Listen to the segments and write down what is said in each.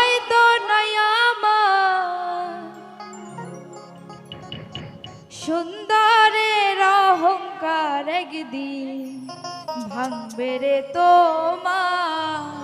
হয়তো নয়ামা সুন্দরের অহংকার একদিন ভাঙবে রে তোমার।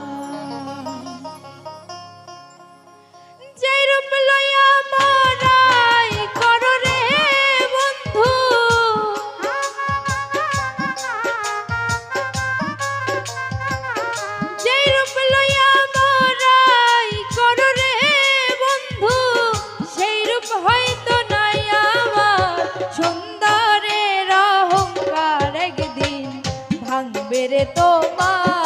গোপা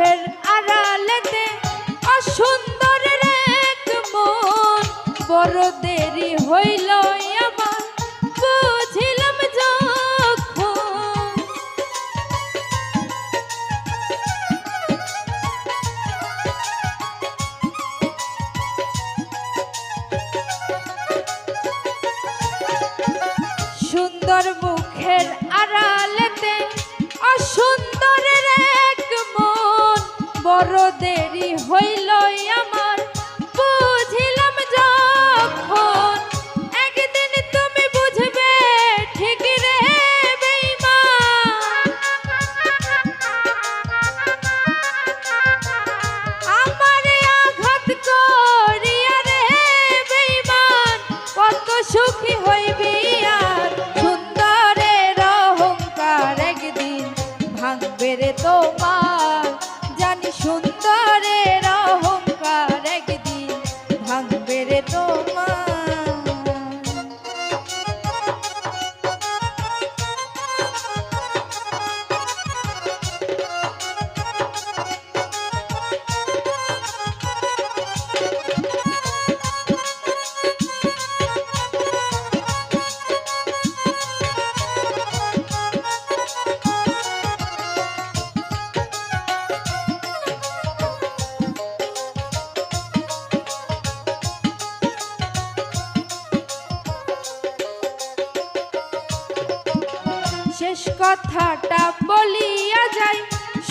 চোখের আড়ালেতে অসুন্দরের এক মন। বড় দেরি হইল আমার বুঝিলাম যখন। সুন্দর মুখের আড়াল বড় দেরি হইল কথাটা বলিয়া যাই।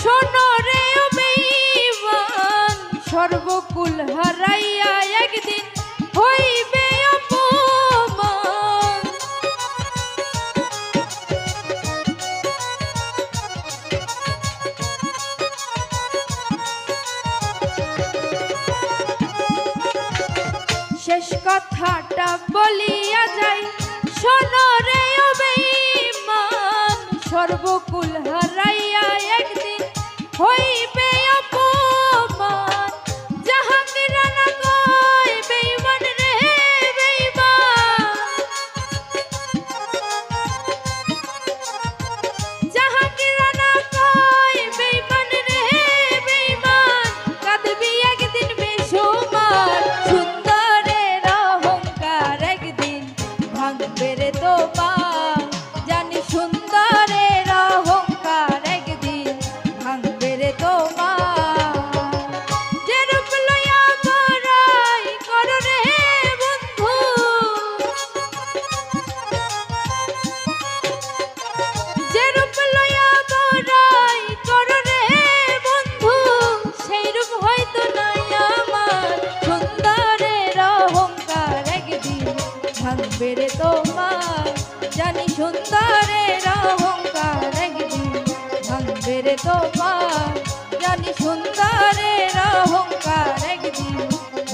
শোনো রে সর্বকুল হারাইয়া একদিন হইবে শেষ কথাটা বলিয়া যাই। শোনো সর্বকুল হারাইয়া একদিন হইবে অপমান। জাহাঙ্গীর রানা কয়, বেঈমান রে, বেঈমান। জাহাঙ্গীর রানা কয়, বেঈমান রে, বেঈমান। কাঁদবি একদিন বেসুমার সুন্দরের অহংকার একদিন ভাঙবে রে তোমার।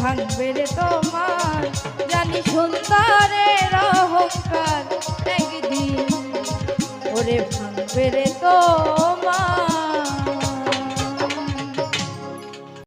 ভাঙবে রে তোমার। জানি সুন্দরের অহংকার একদিন। ওরে ভাঙবে রে তোমার।